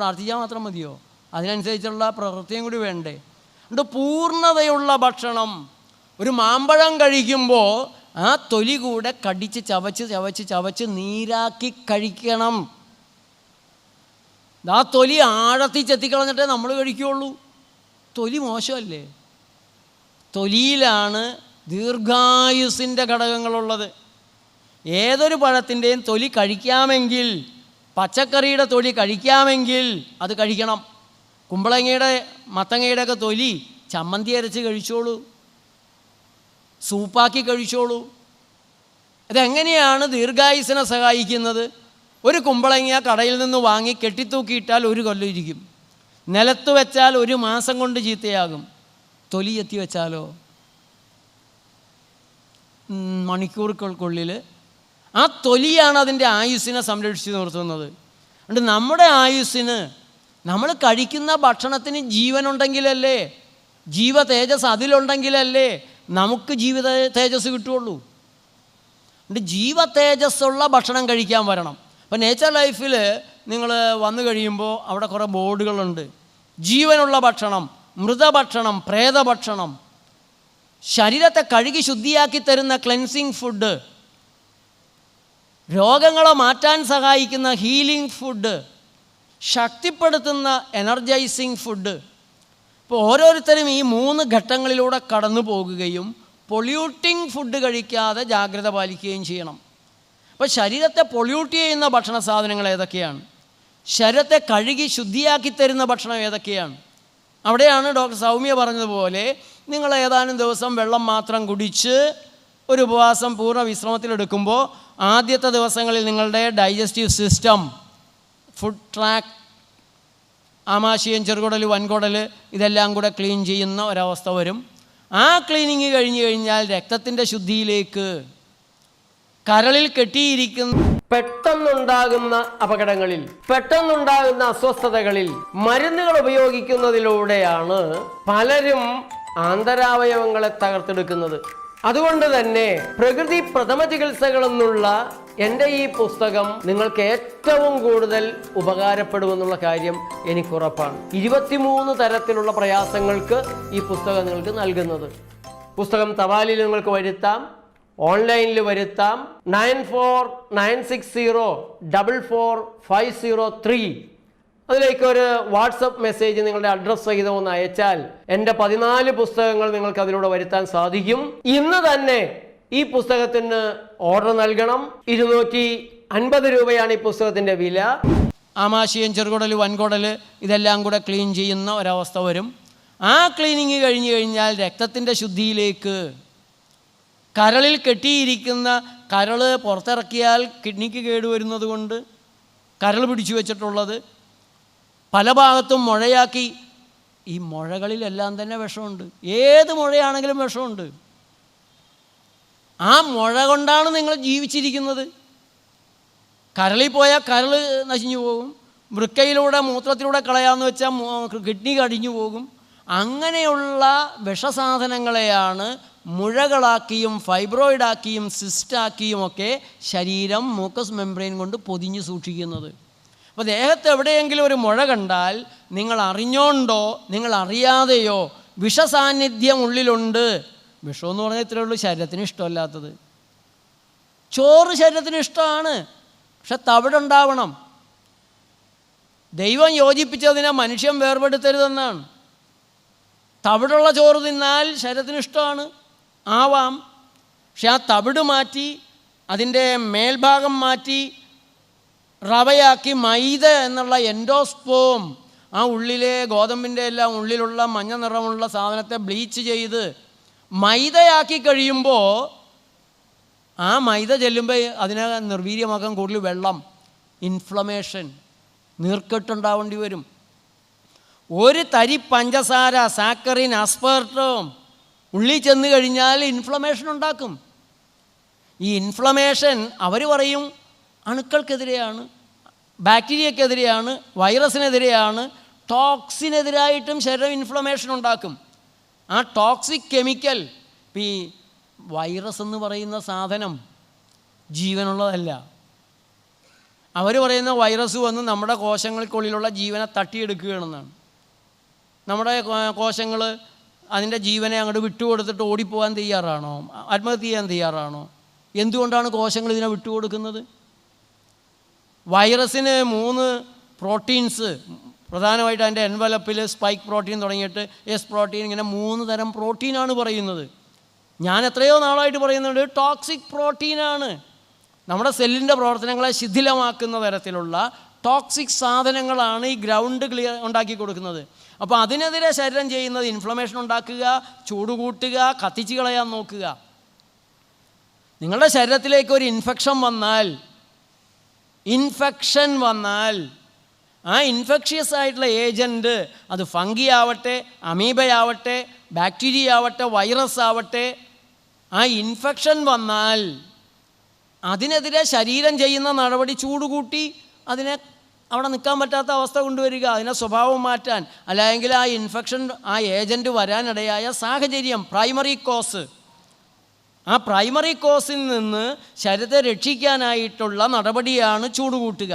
പ്രാർത്ഥിച്ചാൽ മാത്രം മതിയോ? അതിനനുസരിച്ചുള്ള പ്രവൃത്തിയും കൂടി വേണ്ടേ? അതുകൊണ്ട് പൂർണതയുള്ള ഭക്ഷണം. ഒരു മാമ്പഴം കഴിക്കുമ്പോൾ ആ തൊലി കൂടെ കടിച്ച് ചവച്ച് ചവച്ച് ചവച്ച് നീരാക്കി കഴിക്കണം. ആ തൊലി ആഴത്തിൽ ചെത്തിക്കളഞ്ഞിട്ടേ നമ്മൾ കഴിക്കുകയുള്ളൂ തൊലി മോശമല്ലേ? തൊലിയിലാണ് ദീർഘായുസിന്റെ ഘടകങ്ങളുള്ളത്. ഏതൊരു പഴത്തിന്റെയും തൊലി കഴിക്കാമെങ്കിൽ പച്ചക്കറിയുടെ തൊലി കഴിക്കാമെങ്കിൽ അത് കഴിക്കണം. കുമ്പളങ്ങയുടെ മത്തങ്ങയുടെ ഒക്കെ തൊലി ചമ്മന്തി അരച്ച് കഴിച്ചോളൂ. സൂപ്പാക്കി കഴിച്ചോളൂ. ഇതെങ്ങനെയാണ് ദീർഘായുസിനെ സഹായിക്കുന്നത്? ഒരു കുമ്പളങ്ങ കടയിൽ നിന്ന് വാങ്ങി കെട്ടിത്തൂക്കിയിട്ടാൽ ഒരു കൊല്ലം ഇരിക്കും. നിലത്ത് വെച്ചാൽ ഒരു മാസം കൊണ്ട് ചീത്തയാകും. തൊലി എത്തി വെച്ചാലോ? മണിക്കൂറുകൾക്കുള്ളിൽ ആ തൊലിയാണ് അതിന്റെ ആയുസ്സിനെ സംരക്ഷിച്ച് നിർത്തുന്നത്. അതുകൊണ്ട് നമ്മുടെ ആയുസ്സിന് നമ്മൾ കഴിക്കുന്ന ഭക്ഷണത്തിന് ജീവനുണ്ടെങ്കിലല്ലേ ജീവ തേജസ് അതിലുണ്ടെങ്കിലല്ലേ നമുക്ക് ജീവിത തേജസ് കിട്ടുള്ളൂ ജീവ തേജസ്സുള്ള ഭക്ഷണം കഴിക്കാൻ വരണം. അപ്പോൾ നേച്ചർ ലൈഫിൽ നിങ്ങൾ വന്നു കഴിയുമ്പോൾ അവിടെ കുറേ ബോർഡുകളുണ്ട്. ജീവനുള്ള ഭക്ഷണം മൃതഭക്ഷണം പ്രേതഭക്ഷണം ശരീരത്തെ കഴുകി ശുദ്ധിയാക്കി തരുന്ന ക്ലെൻസിങ് ഫുഡ് രോഗങ്ങളെ മാറ്റാൻ സഹായിക്കുന്ന ഹീലിംഗ് ഫുഡ് ശക്തിപ്പെടുത്തുന്ന എനർജൈസിങ് ഫുഡ് ഇപ്പോൾ ഓരോരുത്തരും ഈ മൂന്ന് ഘട്ടങ്ങളിലൂടെ കടന്നു പോകുകയും പൊള്യൂട്ടിങ് ഫുഡ് കഴിക്കാതെ ജാഗ്രത പാലിക്കുകയും ചെയ്യണം. അപ്പോൾ ശരീരത്തെ പൊള്യൂട്ട് ചെയ്യുന്ന ഭക്ഷണ സാധനങ്ങൾ ഏതൊക്കെയാണ്? ശരീരത്തെ കഴുകി ശുദ്ധിയാക്കി തരുന്ന ഭക്ഷണം ഏതൊക്കെയാണ്? അവിടെയാണ് ഡോക്ടർ സൗമ്യ പറഞ്ഞതുപോലെ നിങ്ങൾ ഏതാനും ദിവസം വെള്ളം മാത്രം കുടിച്ച് ഒരു ഉപവാസം പൂർണ വിശ്രമത്തിലെടുക്കുമ്പോൾ ആദ്യത്തെ ദിവസങ്ങളിൽ നിങ്ങളുടെ ഡൈജസ്റ്റീവ് സിസ്റ്റം ഫുഡ് ട്രാക്ക് ആമാശയം ചെറുകുടൽ വൻകുടൽ ഇതെല്ലാം കൂടെ ക്ലീൻ ചെയ്യുന്ന ഒരവസ്ഥ വരും. ആ ക്ലീനിങ് കഴിഞ്ഞു കഴിഞ്ഞാൽ രക്തത്തിന്റെ ശുദ്ധിയിലേക്ക് കരളിൽ കെട്ടിയിരിക്കുന്ന പെട്ടെന്നുണ്ടാകുന്ന അപകടങ്ങളിൽ പെട്ടെന്നുണ്ടാകുന്ന അസ്വസ്ഥതകളിൽ മരുന്നുകൾ ഉപയോഗിക്കുന്നതിലൂടെയാണ് പലരും ആന്തരാവയവങ്ങളെ തകർത്തെടുക്കുന്നത്. അതുകൊണ്ട് തന്നെ പ്രകൃതി പ്രഥമ ചികിത്സകൾ എന്നുള്ള എന്റെ ഈ പുസ്തകം നിങ്ങൾക്ക് ഏറ്റവും കൂടുതൽ ഉപകാരപ്പെടുമെന്നുള്ള കാര്യം എനിക്കുറപ്പാണ്. ഇരുപത്തിമൂന്ന് തരത്തിലുള്ള പ്രയാസങ്ങൾക്ക് ഈ പുസ്തകം നിങ്ങൾക്ക് നൽകുന്നത്. പുസ്തകം തപാലിൽ നിങ്ങൾക്ക് വരുത്താം ഓൺലൈനിൽ വരുത്താം nine four nine six zero double four five zero three അതിലേക്ക് ഒരു വാട്സപ്പ് മെസ്സേജ് നിങ്ങളുടെ അഡ്രസ്സ് സഹിതം ഒന്ന് അയച്ചാൽ എന്റെ പതിനാല് പുസ്തകങ്ങൾ നിങ്ങൾക്ക് അതിലൂടെ വരുത്താൻ സാധിക്കും. ഇന്ന് തന്നെ ഈ പുസ്തകത്തിന് ഓർഡർ നൽകണം. ഇരുന്നൂറ്റി അൻപത് രൂപയാണ് ഈ പുസ്തകത്തിന്റെ വില. ആമാശയം ചെറുകുടൽ വൻകുടൽ ഇതെല്ലാം കൂടെ ക്ലീൻ ചെയ്യുന്ന ഒരവസ്ഥ വരും. ആ ക്ലീനിങ് കഴിഞ്ഞു കഴിഞ്ഞാൽ രക്തത്തിന്റെ ശുദ്ധിയിലേക്ക് കരളിൽ കെട്ടിയിരിക്കുന്ന കരൾ പുറത്തിറക്കിയാൽ കിഡ്നിക്ക് കേടുവരുന്നത് കൊണ്ട് കരൾ പിടിച്ചു വെച്ചിട്ടുള്ളത് പല ഭാഗത്തും മുഴയാക്കി. ഈ മുഴകളിലെല്ലാം തന്നെ വിഷമുണ്ട്. ഏത് മുഴയാണെങ്കിലും വിഷമുണ്ട്. ആ മുഴ കൊണ്ടാണ് നിങ്ങൾ ജീവിച്ചിരിക്കുന്നത്. കരളിൽ പോയാൽ കരൾ നശിഞ്ഞു പോകും. വൃക്കയിലൂടെ മൂത്രത്തിലൂടെ കളയാമെന്ന് വെച്ചാൽ കിഡ്നി കടിഞ്ഞു പോകും. അങ്ങനെയുള്ള വിഷസാധനങ്ങളെയാണ് മുഴകളാക്കിയും ഫൈബ്രോയിഡാക്കിയും സിസ്റ്റാക്കിയും ഒക്കെ ശരീരം മൂക്കസ് മെംബ്രെയിൻ കൊണ്ട് പൊതിഞ്ഞു സൂക്ഷിക്കുന്നത്. അപ്പോൾ ദേഹത്ത് എവിടെയെങ്കിലും ഒരു മുഴ കണ്ടാൽ നിങ്ങൾ അറിഞ്ഞോണ്ടോ നിങ്ങൾ അറിയാതെയോ വിഷസാന്നിധ്യം ഉള്ളിലുണ്ട്. വിഷമെന്ന് പറഞ്ഞാൽ ഇത്രയേ ഉള്ളൂ ശരീരത്തിന് ഇഷ്ടമല്ലാത്തത്. ചോറ് ശരീരത്തിന് ഇഷ്ടമാണ് പക്ഷെ തവിടുണ്ടാവണം ദൈവം യോജിപ്പിച്ചതിനെ മനുഷ്യൻ വേർപെടുത്തരുതെന്നാണ്. തവിടുള്ള ചോറ് തിന്നാൽ ശരീരത്തിന് ഇഷ്ടമാണ് ആവാം. പക്ഷെ ആ തവിട് മാറ്റി അതിന്റെ മേൽഭാഗം മാറ്റി റവയാക്കി മൈദ എന്നുള്ള എൻഡോസ്പോം ആ ഉള്ളിലെ ഗോതമ്പിന്റെ എല്ലാം ഉള്ളിലുള്ള മഞ്ഞ നിറമുള്ള സാധനത്തെ ബ്ലീച്ച് ചെയ്ത് മൈദയാക്കി കഴിയുമ്പോൾ ആ മൈദ ചെല്ലുമ്പോൾ അതിനെ നിർവീര്യമാക്കാൻ കൂടുതൽ വെള്ളം ഇൻഫ്ലമേഷൻ നീർക്കെട്ടുണ്ടാവേണ്ടി വരും. ഒരു തരി പഞ്ചസാര സാക്കറിൻ അസ്പെർട്ടവും ഉള്ളിൽ ചെന്ന് കഴിഞ്ഞാൽ ഇൻഫ്ലമേഷൻ ഉണ്ടാക്കും. ഈ ഇൻഫ്ലമേഷൻ അവർ പറയും അണുക്കൾക്കെതിരെയാണ് ബാക്ടീരിയക്കെതിരെയാണ് വൈറസിനെതിരെയാണ് ടോക്സിനെതിരായിട്ടും ശരീരം ഇൻഫ്ലമേഷൻ ഉണ്ടാക്കും. ആ ടോക്സിക് കെമിക്കൽ ഈ വൈറസ് എന്ന് പറയുന്ന സാധനം ജീവനുള്ളതല്ല. അവർ പറയുന്ന വൈറസ് വന്ന് നമ്മുടെ കോശങ്ങൾക്കുള്ളിലുള്ള ജീവനെ തട്ടിയെടുക്കുകയാണെന്നാണ്. നമ്മുടെ കോശങ്ങൾ അതിന്റെ ജീവനെ അങ്ങോട്ട് വിട്ടുകൊടുത്തിട്ട് ഓടിപ്പോകാൻ തയ്യാറാണോ? ആത്മഹത്യ ചെയ്യാൻ തയ്യാറാണോ? എന്തുകൊണ്ടാണ് കോശങ്ങൾ ഇതിനെ വിട്ടുകൊടുക്കുന്നത്? വൈറസിന് മൂന്ന് പ്രോട്ടീൻസ് പ്രധാനമായിട്ട് അതിന്റെ എൻവലപ്പിൽ സ്പൈക്ക് പ്രോട്ടീൻ തുടങ്ങിയിട്ട് എസ് പ്രോട്ടീൻ ഇങ്ങനെ മൂന്ന് തരം പ്രോട്ടീനാണ് പറയുന്നത്. ഞാൻ എത്രയോ നാളായിട്ട് പറയുന്നുണ്ട് ടോക്സിക് പ്രോട്ടീനാണ് നമ്മുടെ സെല്ലിന്റെ പ്രവർത്തനങ്ങളെ ശിഥിലമാക്കുന്ന തരത്തിലുള്ള ടോക്സിക് സാധനങ്ങളാണ് ഈ ഗ്രൗണ്ട് ക്ലിയർ ഉണ്ടാക്കി കൊടുക്കുന്നത്. അപ്പോൾ അതിനെതിരെ ശരീരം ചെയ്യുന്നത് ഇൻഫ്ലമേഷൻ ഉണ്ടാക്കുക ചൂട് കൂട്ടുക കത്തിച്ച് കളയാൻ നോക്കുക. നിങ്ങളുടെ ശരീരത്തിലേക്ക് ഒരു ഇൻഫെക്ഷൻ വന്നാൽ ഇൻഫെക്ഷൻ വന്നാൽ ആ ഇൻഫെക്ഷ്യസ് ആയിട്ടുള്ള ഏജന്റ് അത് ഫംഗി ആവട്ടെ അമീബയാവട്ടെ ബാക്ടീരിയ ആവട്ടെ വൈറസ് ആവട്ടെ ആ ഇൻഫെക്ഷൻ വന്നാൽ അതിനെതിരെ ശരീരം ചെയ്യുന്ന നടപടി ചൂടുകൂട്ടി അതിനെ അവിടെ നിൽക്കാൻ പറ്റാത്ത അവസ്ഥ കൊണ്ടുവരിക അതിനെ സ്വഭാവം മാറ്റാൻ. അല്ലെങ്കിൽ ആ ഇൻഫെക്ഷൻ ആ ഏജന്റ് വരാനിടയായ സാഹചര്യം പ്രൈമറി കോസ് ആ പ്രൈമറി കോസിൽ നിന്ന് ശരീരത്തെ രക്ഷിക്കാനായിട്ടുള്ള നടപടിയാണ് ചൂടുകൂട്ടുക.